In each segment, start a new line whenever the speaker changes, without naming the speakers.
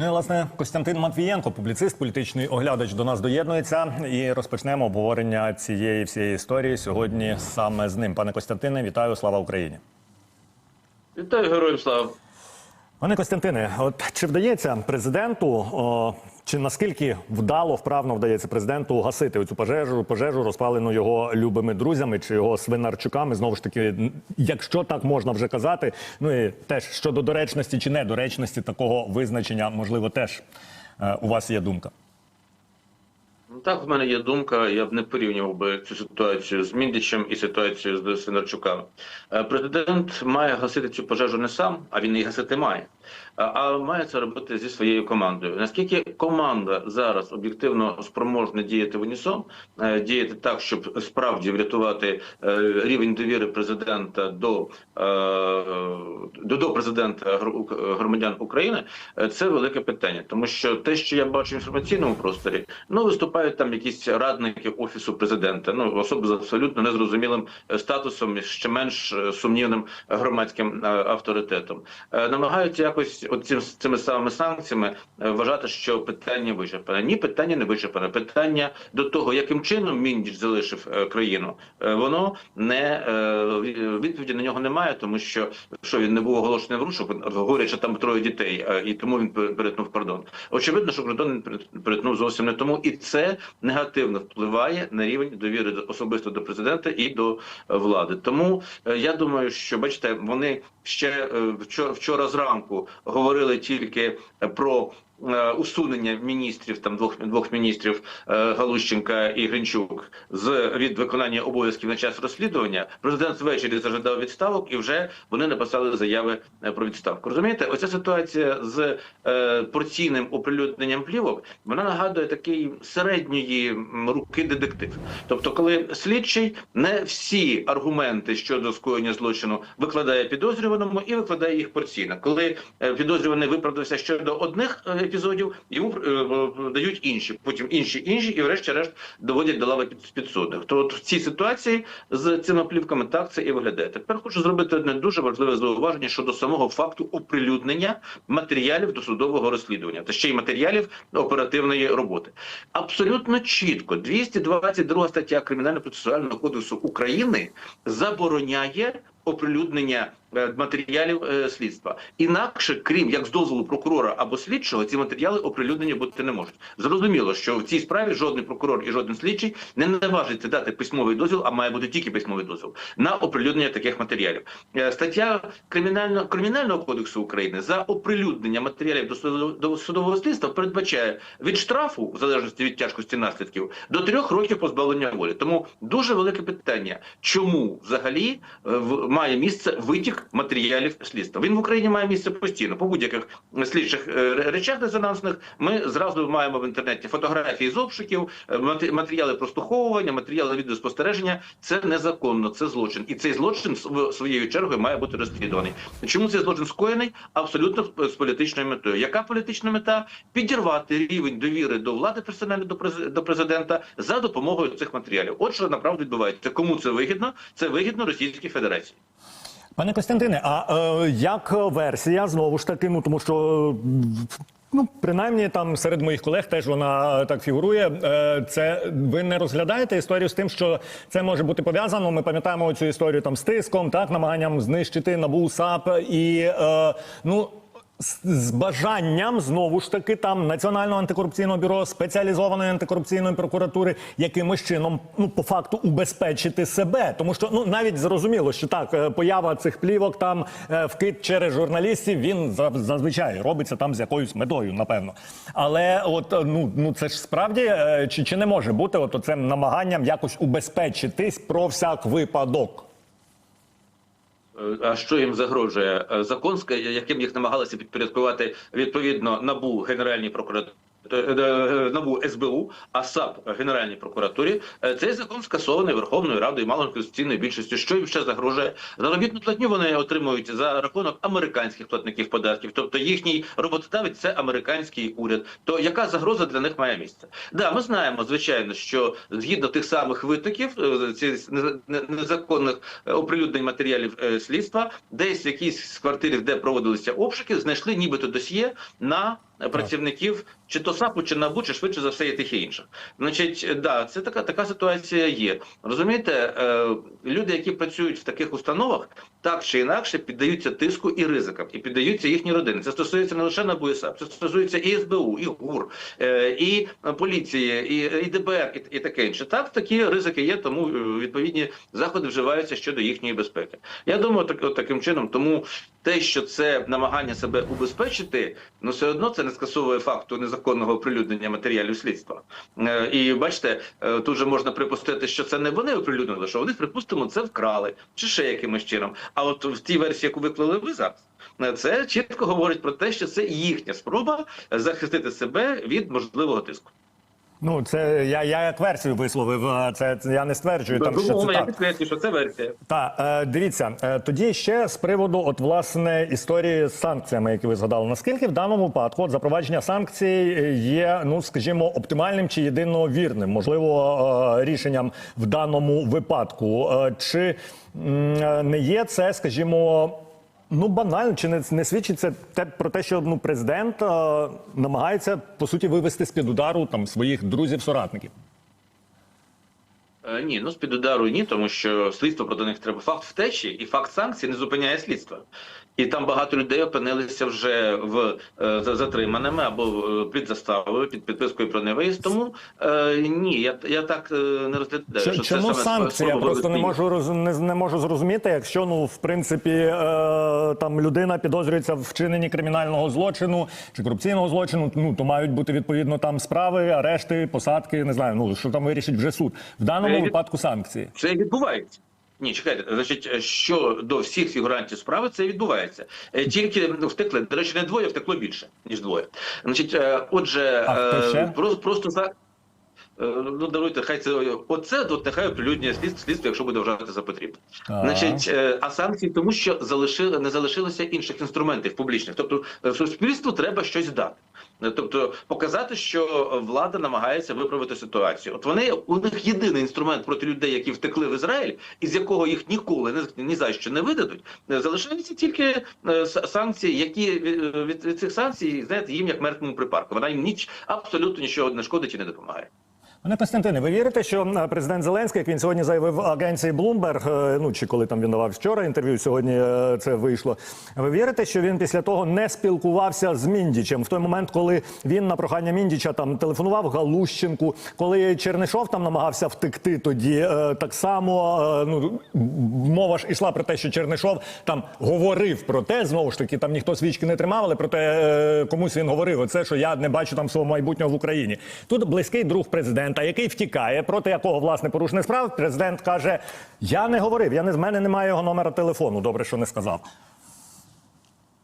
Ну і власне Костянтин Матвієнко, публіцист, політичний оглядач, до нас доєднується і розпочнемо обговорення цієї всієї історії сьогодні саме з ним. Пане Костянтине, вітаю! Слава Україні!
Вітаю героям слава.
Пане Костянтине, от чи вдається президенту, о, чи наскільки вдало, вправно вдається президенту гасити цю пожежу, пожежу розпалену його любими друзями чи його свинарчуками? Знову ж таки, якщо так можна вже казати, ну і теж щодо доречності чи недоречності такого визначення, можливо, теж е, у вас є думка.
Ну, Так, в мене є думка. Я б не порівнював би цю ситуацію з Міндічем і ситуацію з Синарчуками. Е, Президент має гасити цю пожежу не сам, а він її гасити має. А- має це робити зі своєю командою. Наскільки команда зараз об'єктивно спроможна діяти в унісон, е, діяти так, щоб справді врятувати е, рівень довіри президента до, е, до, до президента громадян України, це велике питання, тому що те, що я бачу в інформаційному просторі, ну виступають там якісь радники офісу президента, ну особи з абсолютно незрозумілим статусом, і ще менш сумнівним громадським авторитетом, намагаються якось оцим цими самими санкціями е, вважати, що питання вичерпане. Ні, питання не вичерпане. Питання до того, яким чином Міндіч залишив е, країну, е, воно не відповіді на нього немає, тому що що він не був оголошений в розшук, говорять, що там троє дітей, і тому він перетнув кордон. Очевидно, що кордон він перетнув зовсім не тому, і це негативно впливає на рівень довіри до- особисто до президента і до влади. Тому я думаю, що бачите, вони ще вчора зранку говорили тільки про. Е, Усунення міністрів там двох двох міністрів е, Галущенка і Гринчук з від виконання обов'язків на час розслідування. Президент ввечері зажадав відставок, і вже вони написали заяви е, про відставку. Розумієте, оця ситуація з порційним оприлюдненням плівок вона нагадує такий середньої руки детектив. Тобто, коли слідчий не всі аргументи щодо скоєння злочину викладає підозрюваному і викладає їх порційно. Коли підозрюваний виправдався щодо одних епізодів, йому е, е, дають інші, потім інші, інші, і врешті-решт доводять до лави під, підсудних. То от в цій ситуації з цими плівками так це і виглядає. Тепер хочу зробити одне дуже важливе зауваження щодо самого факту оприлюднення матеріалів досудового розслідування та ще й матеріалів оперативної роботи. Абсолютно чітко 222 стаття Кримінально-процесуального кодексу України забороняє оприлюднення е, матеріалів е, слідства. Інакше, крім як з дозволу прокурора або слідчого, ці матеріали оприлюднені бути не можуть. Зрозуміло, що в цій справі жодний прокурор і жоден слідчий не наважиться дати письмовий дозвіл, а має бути тільки письмовий дозвіл на оприлюднення таких матеріалів. Е, Стаття кримінального кримінального кодексу України за оприлюднення матеріалів до судового, до судового слідства передбачає від штрафу, в залежності від тяжкості наслідків, до трьох років позбавлення волі. Тому дуже велике питання, чому взагалі в- має місце витік матеріалів слідства. Він в Україні має місце постійно по будь-яких слідчих е, речах резонансних. Ми зразу маємо в інтернеті фотографії з обшуків, е, матеріали прослуховування, матеріали відеоспостереження. Це незаконно, це злочин, і цей злочин св- своєю чергою має бути розслідуваний. Чому цей злочин скоєний? Абсолютно з політичною метою. Яка політична мета? Підірвати рівень довіри до влади през- до президента за допомогою цих матеріалів. От що направду відбувається. Кому це вигідно? Це вигідно Російській Федерації.
Пане Костянтине, а е, як версія знову ж таки, ну тому що. Ну, принаймні, там серед моїх колег теж вона е, так фігурує. Е, Це ви не розглядаєте історію з тим, що це може бути пов'язано. Ми пам'ятаємо цю історію там з тиском, так намаганням знищити НАБУ САП і е, ну. З- бажанням знову ж таки там національного антикорупційного бюро спеціалізованої антикорупційної прокуратури якимось чином ну по факту убезпечити себе, тому що ну навіть зрозуміло, що так е, поява цих плівок там е, вкид через журналістів він зазвичай робиться там з якоюсь метою, напевно. Але от е, ну ну це ж справді чи, чи не може бути от цим намаганням якось убезпечитись про всяк випадок.
Е, А що їм загрожує Е, закон, яким їх намагалися підпорядкувати відповідно набу Генеральній прокуратурі? Е, е, НАБУ СБУ, а САП Генеральній прокуратурі. Е, Цей закон скасований Верховною Радою малою конституційною більшістю. Що їм ще загрожує? Заробітну платню вони отримують за рахунок американських платників податків, тобто їхній роботодавець це американський уряд. То яка загроза для них має місце? Да, ми знаємо, звичайно, що згідно тих самих витоків е, цих не- незаконних е, оприлюднень матеріалів е, слідства, десь в якійсь з квартирів, де проводилися обшуки, знайшли нібито досьє на е, працівників чи то СНАПу, чи НАБУ, чи швидше за все є тих і інших. Значить, е, да, це така така ситуація є. Розумієте, е, люди, які працюють в таких установах, так чи інакше піддаються тиску і ризикам, і піддаються їхні родини. Це стосується не лише НАБУ і САП, це стосується і СБУ, і ГУР, е, і поліції, і, і ДБР, і, і таке інше. Так, такі ризики є, тому е, відповідні заходи вживаються щодо їхньої безпеки. Я думаю, так от таким чином, тому те, що це намагання себе убезпечити, ну все одно це не скасовує факту незаконного оприлюднення матеріалів слідства. Е, І бачите, е, тут же можна припустити, що це не вони оприлюднили, що вони, припустимо, це вкрали чи ще якимось чином. А от в тій версії, яку виклали ви зараз. е, Це чітко говорить про те, що це їхня спроба захистити себе від можливого тиску.
Ну, це я, я як версію висловив. Це, це я не стверджую. Там що це
я
так.
підкреслюю, що це версія.
Та е, дивіться, е, тоді ще з приводу от власне історії з санкціями, які ви згадали. Наскільки в даному випадку от, запровадження санкцій є, ну скажімо, оптимальним чи єдино вірним, можливо, е, рішенням в даному випадку? Е, Чи е, не є це, скажімо? Ну, банально, чи не, не свідчить це те про те, що ну президент е, намагається по суті вивести з під удару там своїх друзів-соратників?
Е, Ні, ну з під удару ні, тому що слідство проти них треба факт втечі і факт санкцій не зупиняє слідство. І там багато людей опинилися вже в е, затриманими або е, під заставою, під підпискою про невиїзд. Тому е, ні, я, я так е, не розглядаю. Що це
Чому
саме
санкції? Я просто не можу роз не, не можу зрозуміти, якщо ну в принципі е, там людина підозрюється в вчиненні кримінального злочину чи корупційного злочину. Ну то мають бути відповідно там справи, арешти, посадки. Не знаю, ну що там вирішить вже суд. В даному
Е,
випадку санкції.
Це відбувається. Ні, чекайте, значить, що до всіх фігурантів справи це відбувається. Е, Тільки втекли. До речі, не двоє втекло більше ніж двоє. Значить, е, отже,
А
е, просто просто за. Е, Ну, даруйте, хай це оце от нехай оприлюднює слід, слідство, якщо буде вважати за потрібне. Значить, е, а санкції тому, що залишили не залишилося інших інструментів публічних. Тобто, е, суспільству треба щось дати. Тобто показати, що влада намагається виправити ситуацію. От вони у них єдиний інструмент проти людей, які втекли в Ізраїль, із якого їх ніколи не ні за що не видадуть. Залишаються тільки е, санкції, які від, від, від цих санкцій знаєте, їм як мертвому припарку. Вона їм ніч абсолютно нічого не шкодить і не допомагає.
Пане Костянтине, ви вірите, що е, президент Зеленський, як він сьогодні заявив агенції Bloomberg, е, ну чи коли там він давав вчора інтерв'ю, сьогодні е, це вийшло. Ви вірите, що він після того не спілкувався з Міндічем в той момент, коли він на прохання Міндіча там телефонував Галущенку, коли Чернишов там намагався втекти, тоді так само ну мова ж ішла про те, що Чернишов там говорив про те, знову ж таки, там ніхто свічки не тримав, але про те, комусь він говорив оце, що я не бачу там свого майбутнього в Україні. Тут близький друг президента, який втікає, проти якого власне порушених справ. Президент каже: Я не говорив, я не з мене немає його номера телефону. Добре, що не сказав.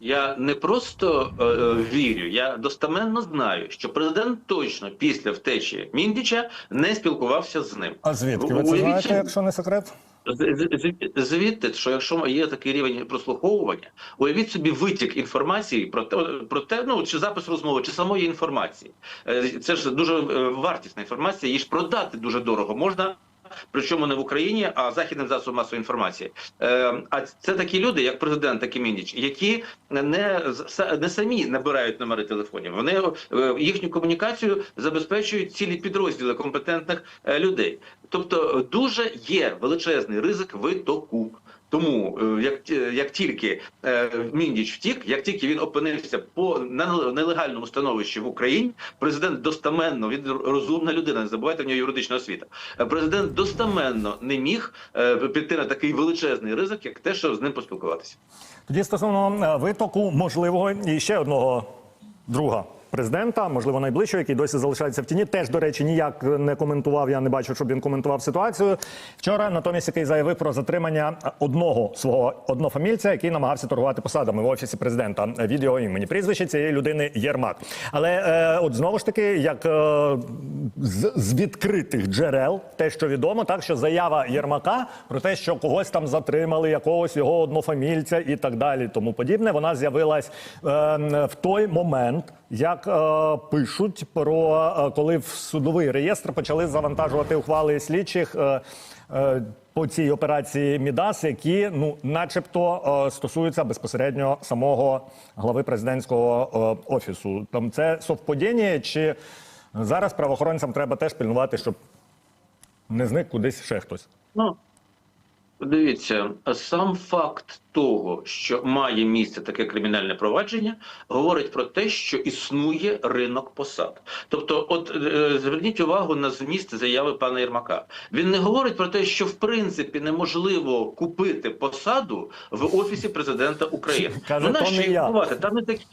Я не просто е, е, вірю, я достеменно знаю, що президент точно після втечі Міндіча не спілкувався з ним.
А звідки ви це знаєте, якщо не секрет?
Звідти, що якщо є такий рівень прослуховування, уявіть собі витік інформації про те, про те, ну чи запис розмови, чи самої інформації. Е, Це ж дуже е, вартісна інформація, її ж продати дуже дорого можна. Причому не в Україні, а західним засобом масової інформації. Е, а це такі люди, як президент, так і Мініч, які не, не самі набирають номери телефонів. Вони е, їхню комунікацію забезпечують цілі підрозділи компетентних е, людей. Тобто дуже є величезний ризик витоку. Тому е, як, як тільки е, Міндіч втік, як тільки він опинився по нелегальному становищі в Україні, президент достаменно він розумна людина. Не забувайте в нього юридична освіта. Е, Президент достаменно не міг піти на такий величезний ризик, як те, що з ним поспілкуватися.
Тоді стосовно витоку можливого і ще одного друга. Президента, можливо, найближчого, який досі залишається в тіні, теж до речі ніяк не коментував. Я не бачу, щоб він коментував ситуацію. Вчора натомість який заявив про затримання одного свого однофамільця, який намагався торгувати посадами в офісі президента від його імені. Прізвище цієї людини Єрмак. Але е, от знову ж таки, як е, з, з відкритих джерел, те, що відомо, так що заява Єрмака про те, що когось там затримали, якогось його однофамільця і так далі, тому подібне, вона з'явилась е, в той момент як е, пишуть про е, коли в судовий реєстр почали завантажувати ухвали слідчих е, е, по цій операції Мідас, які ну, начебто, е, стосуються безпосередньо самого глави президентського е, офісу. Там це совпадіння, чи зараз правоохоронцям треба теж пильнувати, щоб не зник кудись ще хтось.
Ну, дивіться, сам факт того, що має місце таке кримінальне провадження, говорить про те, що існує ринок посад. Тобто, от е, зверніть увагу на зміст заяви пана Єрмака. Він не говорить про те, що в принципі неможливо купити посаду в офісі президента України.
Каже,
їх
я.
купувати? Там не такі.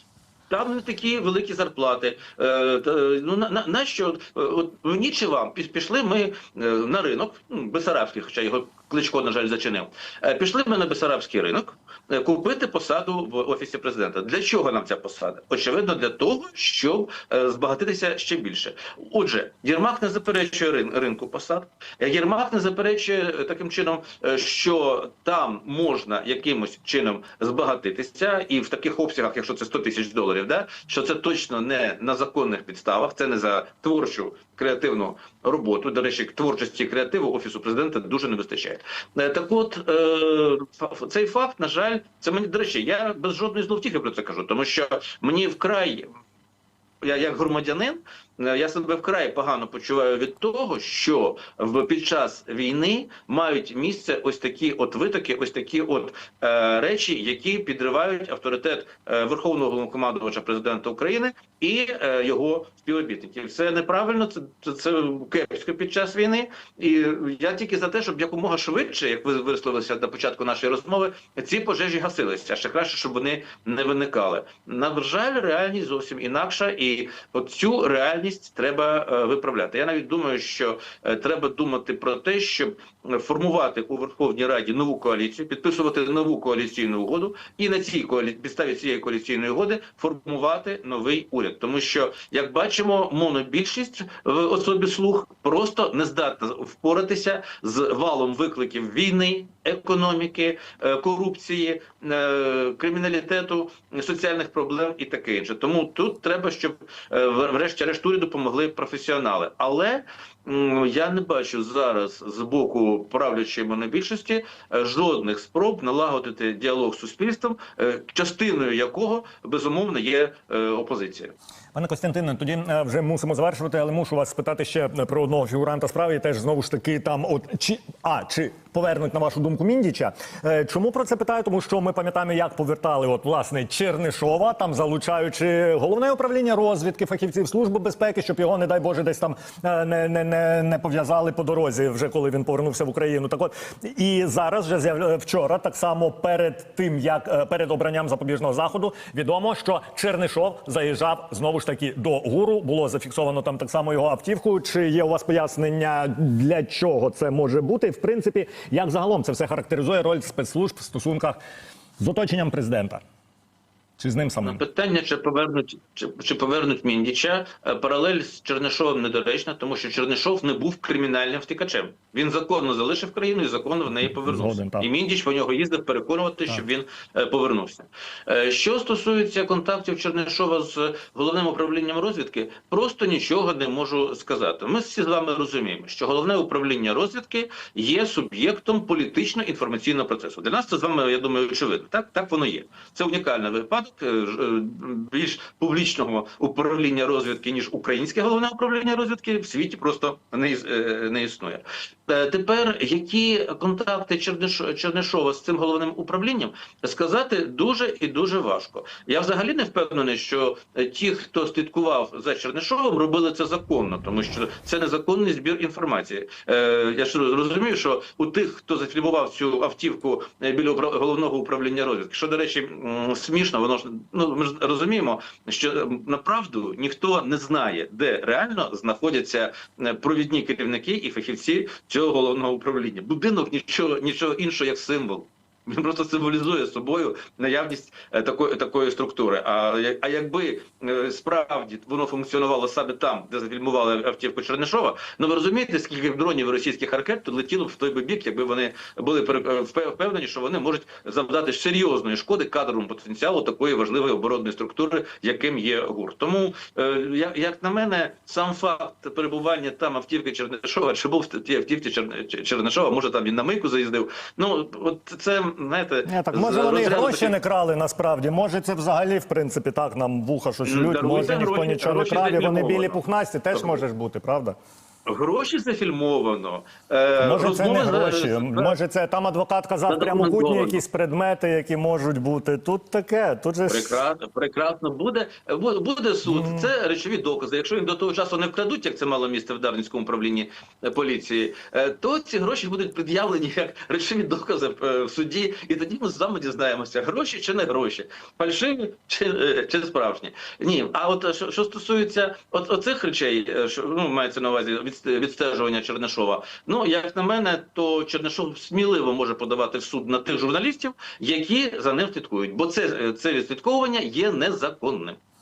Там не такі великі зарплати. Е, ну на, на, на що е, от мені чи вам Піш- пішли ми е, на ринок, ну, Бесарабський, хоча його кличко, на жаль, зачинив. Е, пішли ми на Бесарабський ринок купити посаду в офісі президента. Для чого нам ця посада? Очевидно, для того, щоб е, збагатитися ще більше. Отже, Єрмак не заперечує рин, ринку посад. Е, Єрмак не заперечує е, таким чином, е, що там можна якимось чином збагатитися, і в таких обсягах, якщо це 100 тисяч доларів, да, що це точно не на законних підставах, це не за творчу креативну роботу. До речі, творчості креативу офісу президента дуже не вистачає. Е, Так, от е, цей факт, на жаль, це мені до речі, я без жодної зловтіхи про це кажу, тому що мені вкрай я як громадянин, я себе вкрай погано почуваю від того, що в під час війни мають місце ось такі от витоки, ось такі от е, речі, які підривають авторитет е, верховного головнокомандувача президента України і е, його співробітників. Це неправильно, це, це, це кепсько під час війни. І я тільки за те, щоб якомога швидше, як ви висловилися на початку нашої розмови, ці пожежі гасилися. Ще краще, щоб вони не виникали. На жаль, реальність зовсім інакша, і от цю реальність треба е, виправляти. Я навіть думаю, що е, треба думати про те, щоб формувати у Верховній Раді нову коаліцію, підписувати нову коаліційну угоду, і на цій коалі... підставі цієї коаліційної угоди формувати новий уряд. Тому що, як бачимо, монобільшість в особі слуг просто не здатна впоратися з валом викликів війни, економіки, е, корупції, е, криміналітету, соціальних проблем і таке інше. Тому тут треба, щоб е, врешті-решт уряду допомогли професіонали. Але я не бачу зараз з боку правлячої монобільшості е, жодних спроб налагодити діалог з суспільством, е, частиною якого безумовно є е, опозиція.
Пане Костянтине, тоді вже мусимо завершувати, але мушу вас спитати ще про одного фігуранта справи. І теж знову ж таки там, от чи а чи повернуть на вашу думку Міндіча. Чому про це питаю? Тому що ми пам'ятаємо, як повертали от власне Чернишова, там залучаючи головне управління розвідки, фахівців служби безпеки, щоб його, не дай Боже, десь там е, не, не, не, не пов'язали по дорозі, вже коли він повернувся в Україну. Так от і зараз вже з'яв- вчора, так само перед тим як е, перед обранням запобіжного заходу, відомо, що Чернишов заїжджав знову ж таки до гуру. Було зафіксовано там так само його автівку. Чи є у вас пояснення для чого це може бути? В принципі, як загалом це все характеризує роль спецслужб в стосунках з оточенням президента? Чи з ним
На
самим?
питання, чи повернуть чи, чи повернуть Міндіча, е, паралель з Чернишовим недоречна, тому що Чернишов не був кримінальним втікачем. Він законно залишив країну і законно в неї повернувся.
Згоден, так.
і Міндіч по нього їздив переконувати, щоб він е, повернувся. Е, Що стосується контактів Чернишова з головним управлінням розвідки, просто нічого не можу сказати. Ми всі з вами розуміємо, що головне управління розвідки є суб'єктом політично-інформаційного процесу. Для нас це з вами, я думаю, очевидно. Так, так воно є. Це унікальний випадок більш публічного управління розвідки ніж українське головне управління розвідки в світі просто не, е, не існує. Е, Тепер які контакти Черниш- Чернишова з цим головним управлінням сказати дуже і дуже важко. Я взагалі не впевнений, що е, ті, хто слідкував за Чернишовим, робили це законно, тому що це незаконний збір інформації. Е, Я ж розумію, що у тих, хто зафільмував цю автівку біля головного управління розвідки, що до речі, смішно, воно ж ну ми ж розуміємо, що направду ніхто не знає, де реально знаходяться провідні керівники і фахівці цього головного управління. Будинок нічого нічого іншого як символ. Він просто символізує собою наявність е, такої такої структури. А а якби е, справді воно функціонувало саме там, де зафільмували автівку Чернишова, ну ви розумієте, скільки дронів російських ракет летіло б в той би бік, якби вони були е, впевнені, що вони можуть завдати серйозної шкоди кадровому потенціалу такої важливої оборонної структури, яким є ГУР. Тому, як, на мене, сам факт перебування там автівки Чернишова, чи був в тій автівці Чернишова, може там він на мийку заїздив. Ну от це знаєте,
Не, так може вони
розряду
гроші
таких-
не крали насправді. Може, це взагалі в принципі так нам вуха що
Ну, даруйте
Може ніхто
гроші,
нічого не
гроші
крав. і Вони білі пухнасті теж може ж бути, правда?
Гроші зафільмовано. Е,
Може, це не гроші. Може, це там адвокат казав прямокутні якісь предмети, які можуть бути. Тут таке. Тут же
Прекрасно, прекрасно буде. Бу- Буде суд. Це речові докази. Якщо їх до того часу не вкрадуть, як це мало місце в Дарницькому управлінні е, поліції, е, то ці гроші будуть пред'явлені як речові докази в суді, і тоді ми з вами дізнаємося, гроші чи не гроші, фальшиві чи, чи справжні. Ні, а от що, що стосується от оцих речей, що ну мається на увазі від, відстежування Чернишова. Ну як на мене, то Чернишов сміливо може подавати в суд на тих журналістів, які за ним слідкують, бо це, це відслідковування є незаконним.